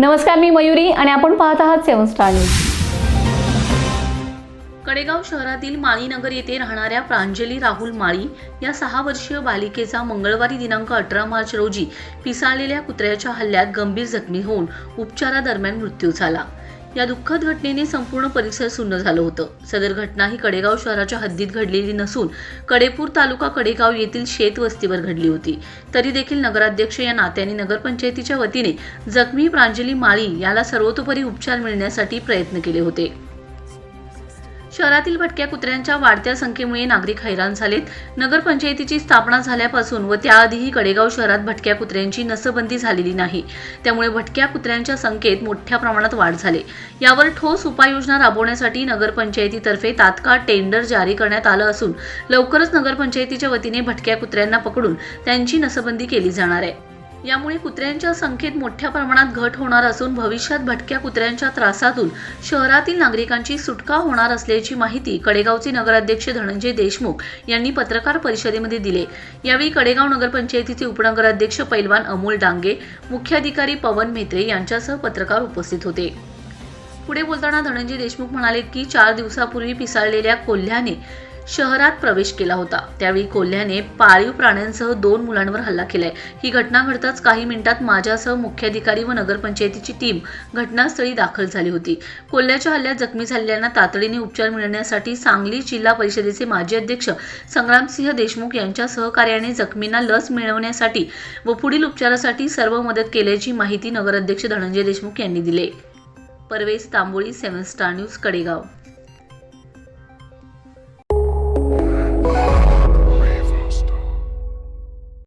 नमस्कार मी मयुरी आणि आपण पाहत आहात सेवन स्टार न्यूज. कडेगाव शहरातील माळीनगर येथे राहणाऱ्या प्रांजली राहुल माळी या सहा वर्षीय बालिकेचा मंगळवारी दिनांक अठरा मार्च रोजी पिसाळलेल्या कुत्र्याच्या हल्ल्यात गंभीर जखमी होऊन उपचारादरम्यान मृत्यू झाला. या दुःखद घटनेने संपूर्ण परिसर सुन्न झालं होतं. सदर घटना ही कडेगाव शहराच्या हद्दीत घडलेली नसून कडेपूर तालुका कडेगाव येथील शेत वस्तीवर घडली होती. तरी देखील नगराध्यक्ष या नात्याने नगरपंचायतीच्या वतीने जखमी प्रांजली माळी याला सर्वतोपरी उपचार मिळण्यासाठी प्रयत्न केले होते. शहरातील भटक्या कुत्र्यांच्या वाढत्या संख्येमुळे नागरिक हैराण झालेत. नगरपंचायतीची स्थापना झाल्यापासून व त्याआधीही कडेगाव शहरात भटक्या कुत्र्यांची नसबंदी झालेली नाही. त्यामुळे भटक्या कुत्र्यांच्या संख्येत मोठ्या प्रमाणात वाढ झाली. यावर ठोस उपाययोजना राबवण्यासाठी नगरपंचायतीतर्फे तात्काळ टेंडर जारी करण्यात आलं असून लवकरच नगरपंचायतीच्या वतीने भटक्या कुत्र्यांना पकडून त्यांची नसबंदी केली जाणार आहे. यामुळे कुत्र्यांच्या संख्येत मोठ्या प्रमाणात घट होणार असून भविष्यात भटक्या कुत्र्यांच्या त्रासातून शहरातील नागरिकांची सुटका होणार असल्याची माहिती कडेगावचे नगराध्यक्ष धनंजय देशमुख यांनी पत्रकार परिषदेमध्ये दिले. यावेळी कडेगाव नगरपंचायतीचे उपनगराध्यक्ष पैलवान अमोल डांगे मुख्याधिकारी पवन म्हेत्रे यांच्यासह पत्रकार उपस्थित होते. पुढे बोलताना धनंजय देशमुख म्हणाले की चार दिवसापूर्वी पिसाळलेल्या कोल्ह्याने शहरात प्रवेश केला होता. त्यावेळी कोल्ह्याने पाळीव प्राण्यांसह दोन मुलांवर हल्ला केलाय. ही घटना घडताच काही मिनिटात माझ्यासह मुख्याधिकारी व नगरपंचायतीची टीम घटनास्थळी दाखल झाली होती. कोल्ह्याच्या हल्ल्यात जखमी झालेल्यांना तातडीने उपचार मिळण्यासाठी सांगली जिल्हा परिषदेचे माजी अध्यक्ष संग्रामसिंह देशमुख यांच्या सहकार्याने जखमींना लस मिळवण्यासाठी व पुढील उपचारासाठी सर्व मदत केल्याची माहिती नगराध्यक्ष धनंजय देशमुख यांनी दिली. Parvez Tamboli seven star news Kadegaon.